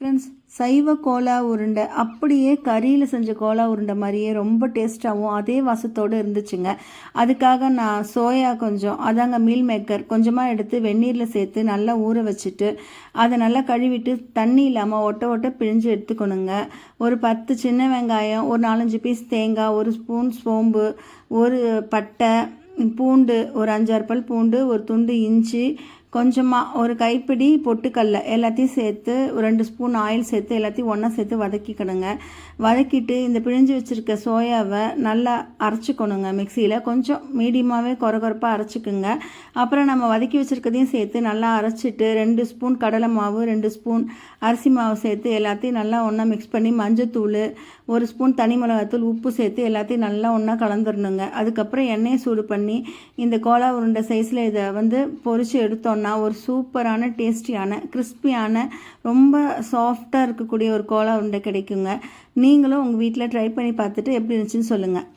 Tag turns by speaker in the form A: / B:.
A: Friends சைவ Cola உருண்டை அப்படியே கறியில் செஞ்ச கோலா உருண்டை மாதிரியே ரொம்ப டேஸ்ட்டாகவும் அதே வாசத்தோடு இருந்துச்சுங்க. அதுக்காக நான் சோயா கொஞ்சம் அதாங்க மீல் மேக்கர் கொஞ்சமாக எடுத்து வெந்நீரில் சேர்த்து நல்லா ஊற வச்சுட்டு அதை நல்லா கழுவிட்டு தண்ணி இல்லாமல் ஒட்ட ஒட்ட பிழிஞ்சு எடுத்துக்கணுங்க. ஒரு பத்து சின்ன வெங்காயம் ஒரு நாலஞ்சு பீஸ் தேங்காய் ஒரு ஸ்பூன் சோம்பு ஒரு பட்டை பூண்டு ஒரு அஞ்சாறு பல் பூண்டு ஒரு துண்டு இஞ்சி கொஞ்சமாக ஒரு கைப்பிடி பொட்டுக்கல்ல எல்லாத்தையும் சேர்த்து ஒரு ரெண்டு ஸ்பூன் ஆயில் சேர்த்து எல்லாத்தையும் ஒன்றா சேர்த்து வதக்கிக்கணுங்க. வதக்கிட்டு இந்த பிழிஞ்சு வச்சுருக்க சோயாவை நல்லா அரைச்சிக்கணுங்க மிக்சியில். கொஞ்சம் மீடியமாகவே குறகுறப்பாக அரைச்சிக்குங்க. அப்புறம் நம்ம வதக்கி வச்சுருக்கதையும் சேர்த்து நல்லா அரைச்சிட்டு ரெண்டு ஸ்பூன் கடலை மாவு ரெண்டு ஸ்பூன் அரிசி மாவு சேர்த்து எல்லாத்தையும் நல்லா ஒன்றா மிக்ஸ் பண்ணி மஞ்சத்தூள் ஒரு ஸ்பூன் தனி மிளகாத்தூள் உப்பு சேர்த்து எல்லாத்தையும் நல்லா ஒன்றா கலந்துடணுங்க அதுக்கப்புறம் எண்ணெயை சூடு பண்ணி இந்த கோலா உருண்டை சைஸில் இதை வந்து பொரித்து எடுத்தோம் பண்ணோன்னா ஒரு சூப்பரான டேஸ்டியான கிறிஸ்பியான ரொம்ப சாஃப்டாக இருக்கக்கூடிய ஒரு கோலா உருண்டை கிடைக்குங்க. நீங்களும் உங்கள் வீட்டில் ட்ரை பண்ணி பார்த்துட்டு எப்படி இருந்துச்சுன்னு சொல்லுங்கள்